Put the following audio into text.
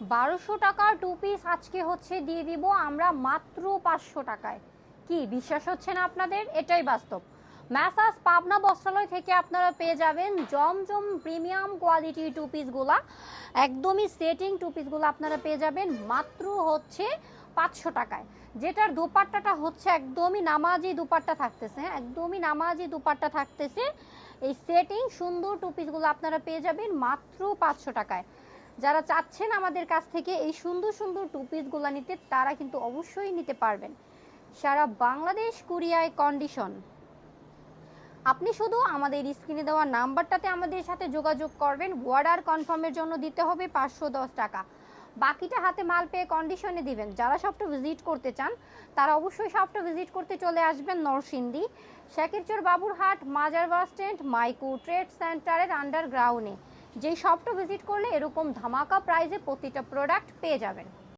বারোশো টাকার two piece আজকে হচ্ছে দিয়ে দিব, আমরা মাত্র পাঁচশো টাকায়। কি বিশ্বাস হচ্ছে না আপনাদের? এটাই বাস্তব। ম্যাসাজ পাবনা বস্ত্রালয় থেকে আপনারা পেয়ে যাবেন জমজম প্রিমিয়াম কোয়ালিটি টু পিসগুলা একদমই সেটিং টু পিসগুলো আপনারা পেয়ে যাবেন মাত্র হচ্ছে পাঁচশো টাকায়। যেটার দুপাট্টাটা হচ্ছে একদমই নামাজি দুপাট্টা থাকতেছে হ্যাঁ? একদমই নামাজি দুপাট্টা থাকতেছে। এই সেটিং সুন্দর টু পিসগুলো আপনারা পেয়ে যাবেন মাত্র পাঁচশো টাকায়। যারা চাচ্ছেন আমাদের কাছ থেকে এই সুন্দর সুন্দর টু পিসগুলো নিতে, তারা কিন্তু অবশ্যই নিতে পারবেন। সারা বাংলাদেশ কুরিয়ায় কন্ডিশন আপনি শুধু আমাদের স্ক্রিনে দেওয়া নাম্বারটাতে আমাদের সাথে যোগাযোগ করবেন অর্ডার কনফার্মের জন্য দিতে হবে পাঁচশো দশ টাকা। বাকিটা হাতে মাল পেয়ে কন্ডিশনে দিবেন। যারা শপটা ভিজিট করতে চান, তারা অবশ্যই শপটা ভিজিট করতে চলে আসবেন নরসিংদী, শেখেরচর বাবুরহাট, মাজার বাস স্ট্যান্ড মাইকু ট্রেড সেন্টারের আন্ডারগ্রাউন্ডে যেই শপটা ভিজিট করলে এরকম ধামাকা প্রাইজে প্রতিটা প্রোডাক্ট পেয়ে যাবেন।